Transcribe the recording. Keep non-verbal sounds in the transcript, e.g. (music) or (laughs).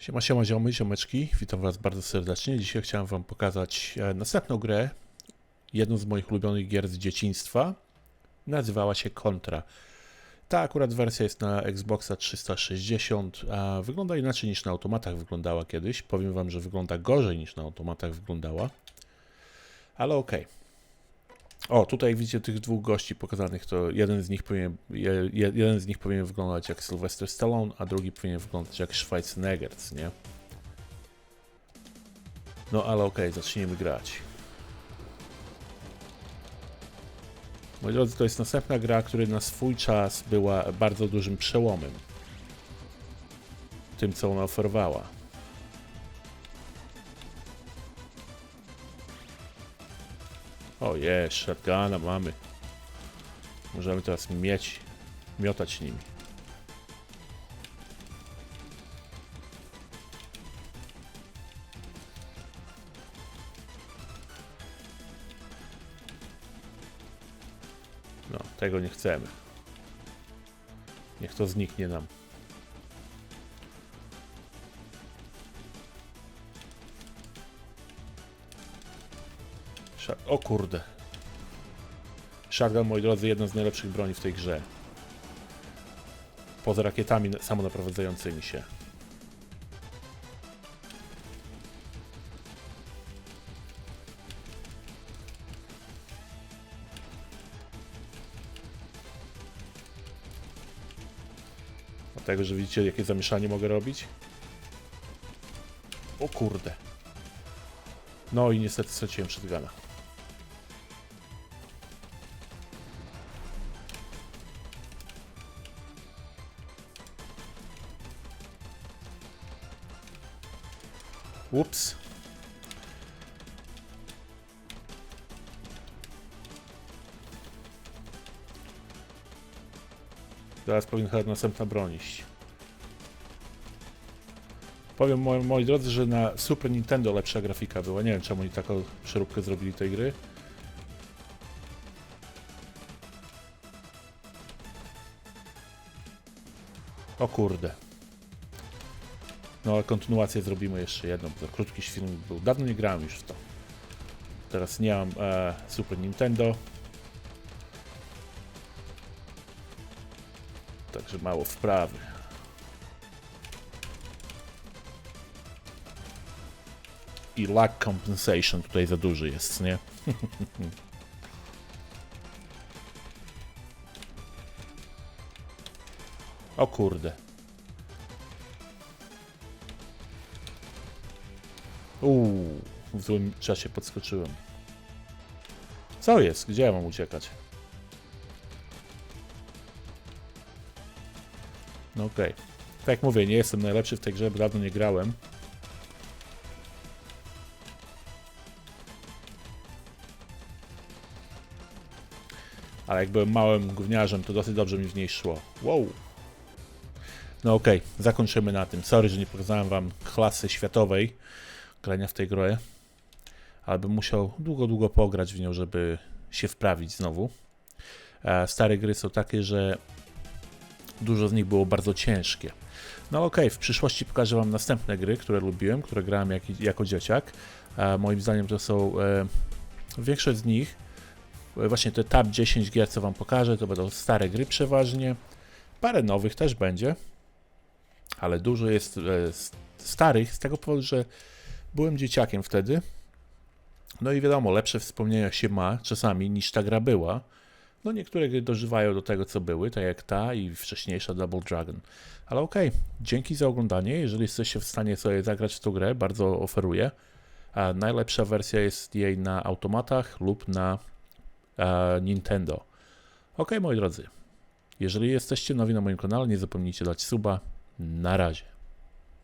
Siema, siema, ziomy, ziomeczki. Witam Was bardzo serdecznie. Dzisiaj chciałem Wam pokazać e, następną grę, jedną z moich ulubionych gier z dzieciństwa. Nazywała się Contra. Ta akurat wersja jest na Xboxa 360, a wygląda inaczej niż na automatach wyglądała kiedyś. Powiem Wam, że wygląda gorzej niż na automatach wyglądała. Ale okej. O, tutaj widzicie tych dwóch gości pokazanych, to jeden z nich powinien, je, je- jeden z nich powinien wyglądać jak Sylvester Stallone, a drugi powinien wyglądać jak Schwarzenegger, nie? No ale okej, zacznijmy grać. Moi drodzy, to jest następna gra, która na swój czas była bardzo dużym przełomem. Tym, co ona oferowała. O jest, shotguna mamy. Możemy teraz mieć, miotać nimi. No, tego nie chcemy. Niech to zniknie nam. O kurde. Shotgun, moi drodzy, jedna z najlepszych broni w tej grze. Poza rakietami na- samonaprowadzającymi się. Dlatego, że widzicie, jakie zamieszanie mogę robić? O kurde. No i niestety straciłem shotguna. Ups. Teraz powinna chyba następna broń iść. Powiem moi, moi drodzy, że na Super Nintendo lepsza grafika była. Nie wiem czemu oni taką przeróbkę zrobili tej gry. O kurde. No ale kontynuację zrobimy jeszcze jedną, bo krótki film był. Dawno nie grałem już w to. Teraz nie mam e, Super Nintendo. Także mało wprawy. I lag compensation tutaj za duży jest, nie? (laughs) o kurde. Uuu, w złym czasie podskoczyłem. Co jest? Gdzie ja mam uciekać? No okej. Tak jak mówię, nie jestem najlepszy w tej grze, dawno nie grałem. Ale jak byłem małym gówniarzem, to dosyć dobrze mi w niej szło. Wow. No okej, zakończymy na tym. Sorry, że nie pokazałem wam klasy światowej grania w tej grę. Ale bym musiał długo, długo pograć w nią, żeby się wprawić znowu. E, Stare gry są takie, że dużo z nich było bardzo ciężkie. No okej, w przyszłości pokażę Wam następne gry, które lubiłem, które grałem jak, jako dzieciak. E, moim zdaniem to są e, większość z nich, właśnie te top 10 gier, co Wam pokażę, to będą stare gry przeważnie. Parę nowych też będzie, ale dużo jest starych z tego powodu, że byłem dzieciakiem wtedy. No i wiadomo, lepsze wspomnienia się ma czasami niż ta gra była. No niektóre gry dożywają do tego, co były, tak jak ta i wcześniejsza Double Dragon. Ale okej, dzięki za oglądanie. Jeżeli jesteście w stanie sobie zagrać w tą grę, bardzo oferuję. A najlepsza wersja jest jej na automatach lub na e, Nintendo. Ok, moi drodzy. Jeżeli jesteście nowi na moim kanale, nie zapomnijcie dać suba. Na razie.